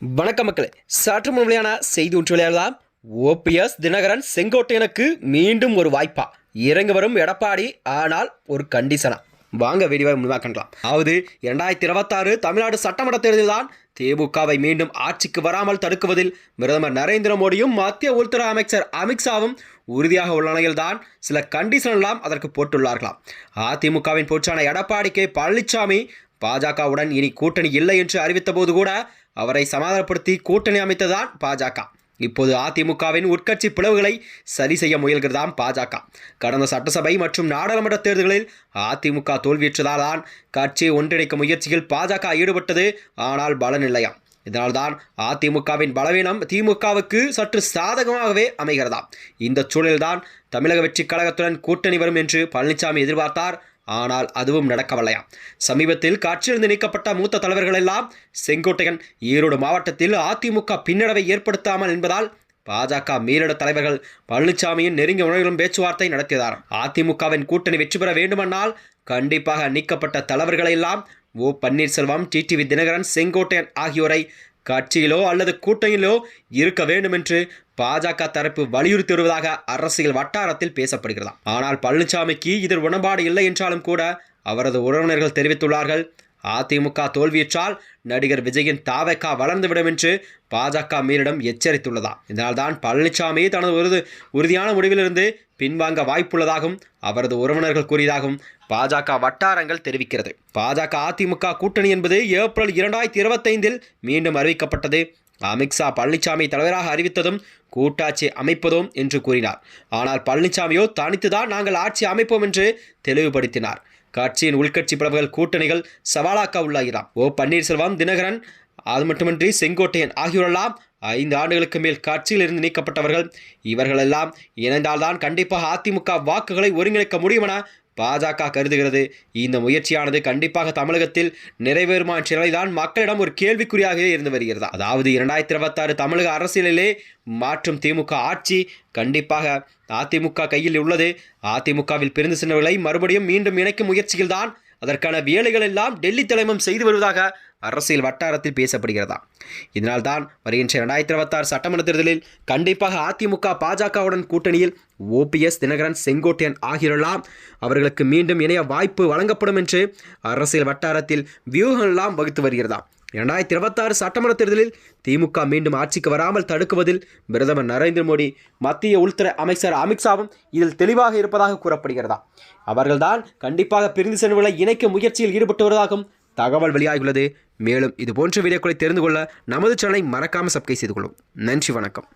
வணக்க மக்களே. சற்று முன்னிலையான செய்தி ஒன்று விளையாடலாம் ஓபிஎஸ் தினகரன் செங்கோட்டையனுக்கு மீண்டும் ஒரு வாய்ப்பா. இறங்கி வரும் எடப்பாடி ஆனால் ஒரு கண்டிஷனா வாங்க விரிவாக முடிவாக்கலாம் அதாவது இரண்டாயிரத்தி இருபத்தாறு தமிழ்நாடு சட்டமன்ற தேர்தலில் தான் திமுகவை மீண்டும் ஆட்சிக்கு வராமல் தடுக்குவதில் பிரதமர் நரேந்திர மோடியும் மத்திய உள்துறை அமைச்சர் அமித்ஷாவும் உறுதியாக உள்ள நிலையில்தான் சில கண்டிஷன் எல்லாம் அதற்கு போட்டுள்ளார்களாம். அதிமுகவின் பொற்றான எடப்பாடி கே. பழனிசாமி பாஜகவுடன் இனி கூட்டணி இல்லை என்று அறிவித்த போது கூட அவரை சமாதானப்படுத்தி கூட்டணி அமைத்ததான் பாஜக. இப்போது அதிமுகவின் உட்கட்சி பிளவுகளை சரி செய்ய முயல்கிறதாம் பாஜக. கடந்த சட்டசபை மற்றும் நாடாளுமன்ற தேர்தல்களில் அதிமுக தோல்வியுற்றதால் தான் கட்சியை ஒன்றிணைக்கும் முயற்சியில் பாஜக ஈடுபட்டது. ஆனால் பலனில்லையாம் இதனால்தான் அதிமுகவின் பலவீனம் திமுகவுக்கு சற்று சாதகமாகவே அமைகிறதாம். இந்த சூழலில்தான் தமிழக வெற்றிக் கழகத்துடன் கூட்டணி வரும் என்று பழனிசாமி எதிர்பார்த்தார். ஆனால் அதுவும் நடக்கவில்லையா சமீபத்தில் கட்சியிலிருந்து நீக்கப்பட்ட மூத்த தலைவர்கள் எல்லாம் செங்கோட்டையன் ஈரோடு மாவட்டத்தில் அதிமுக பின்னடைவை ஏற்படுத்தாமல் என்பதால் பாஜக மேலிட தலைவர்கள் பழனிசாமியின் நெருங்கிய உணர்வுகளும் பேச்சுவார்த்தை நடத்தியதார் அதிமுகவின் கூட்டணி வெற்றி பெற வேண்டுமென்றால் கண்டிப்பாக நீக்கப்பட்ட தலைவர்களை எல்லாம் ஓ பன்னீர்செல்வம் டிடிவி தினகரன் செங்கோட்டையன் ஆகியோரை கட்சியிலோ அல்லது கூட்டணியிலோ இருக்க வேண்டும் என்று பாஜக தரப்பு வலியுறுத்தி வருவதாக அரசியல் வட்டாரத்தில் பேசப்படுகிறதாம். ஆனால் பழனிசாமிக்கு இதில் உடன்பாடு இல்லை என்றாலும் கூட அவரது உறவினர்கள் தெரிவித்துள்ளார்கள். அதிமுக தோல்வியுற்றால் நடிகர் விஜயின் தாவைக்கா வளர்ந்துவிடும் என்று பாஜக மீறிடம் எச்சரித்துள்ளதா? இதனால்தான் பழனிசாமி தனது உறுது உறுதியான முடிவிலிருந்து பின்வாங்க வாய்ப்புள்ளதாகவும் அவரது உறவினர்கள் கூறியதாகவும் பாஜக வட்டாரங்கள் தெரிவிக்கிறது. பாஜக அதிமுக கூட்டணி என்பது ஏப்ரல் இரண்டாயிரத்தி இருபத்தைந்தில் மீண்டும் அறிவிக்கப்பட்டது. அமித்ஷா பழனிசாமி தலைவராக அறிவித்ததும் கூட்டாட்சி அமைப்பதும் என்று கூறினார். ஆனால் பழனிசாமியோ தனித்துதான் நாங்கள் ஆட்சி அமைப்போம் என்று தெளிவுபடுத்தினார். கட்சியின் உள்கட்சி பிரபுகள் கூட்டணிகள் சவாலாக்க உள்ளாகிறாம் ஓ பன்னீர்செல்வம் தினகரன் அது மட்டுமின்றி செங்கோட்டையன் ஆகியோரெல்லாம் ஐந்து ஆண்டுகளுக்கு மேல் கட்சியில் இருந்து நீக்கப்பட்டவர்கள். இவர்களெல்லாம் இணைந்தால்தான் கண்டிப்பாக அதிமுக வாக்குகளை ஒருங்கிணைக்க முடியும் என பாஜக கருதுகிறது. இந்த முயற்சியானது கண்டிப்பாக தமிழகத்தில் நிறைவேறுமா என்ற நிலைதான் மக்களிடம் ஒரு கேள்விக்குறியாகவே இருந்து வருகிறது. அதாவது இரண்டாயிரத்தி இருபத்தாறு தமிழக அரசியலிலே மாற்றும் திமுக ஆட்சி கண்டிப்பாக அதிமுக கையில் உள்ளது. அதிமுகவில் பிரிந்து சென்றவர்களை மறுபடியும் மீண்டும் இணைக்கும் முயற்சியில்தான் அதற்கான வேலைகள் எல்லாம் டெல்லி தலைமம் செய்து வருவதாக அரசியல் வட்டாரத்தில் பேசப்படுகிறதா? இதனால் தான் வருகின்ற இரண்டாயிரத்தி இருபத்தாறு சட்டமன்ற தேர்தலில் கண்டிப்பாக அதிமுக பாஜகவுடன் கூட்டணியில் ஓபிஎஸ் தினகரன் செங்கோட்டையன் ஆகியோரெல்லாம் அவர்களுக்கு மீண்டும் இணைய வாய்ப்பு வழங்கப்படும் என்று அரசியல் வட்டாரத்தில் வியூகங்கள்லாம் வகுத்து வருகிறதா? இரண்டாயிரத்தி இருபத்தாறு சட்டமன்ற தேர்தலில் திமுக மீண்டும் ஆட்சிக்கு வராமல் தடுக்குவதில் பிரதமர் நரேந்திர மோடி மத்திய உள்துறை அமைச்சர் அமித்ஷாவும் இதில் தெளிவாக இருப்பதாக கூறப்படுகிறதா? அவர்கள்தான் கண்டிப்பாக பிரிந்து செல்வர்களை இணைக்கும் முயற்சியில் ஈடுபட்டு வருவதாகவும் தகவல் வெளியாகியுள்ளது. மேலும் இது போன்ற வீடியோக்களை தெரிந்து கொள்ள நமது சேனலை மறக்காமல் சப்ஸ்கிரைப் செய்து கொள்ளும். நன்றி வணக்கம்.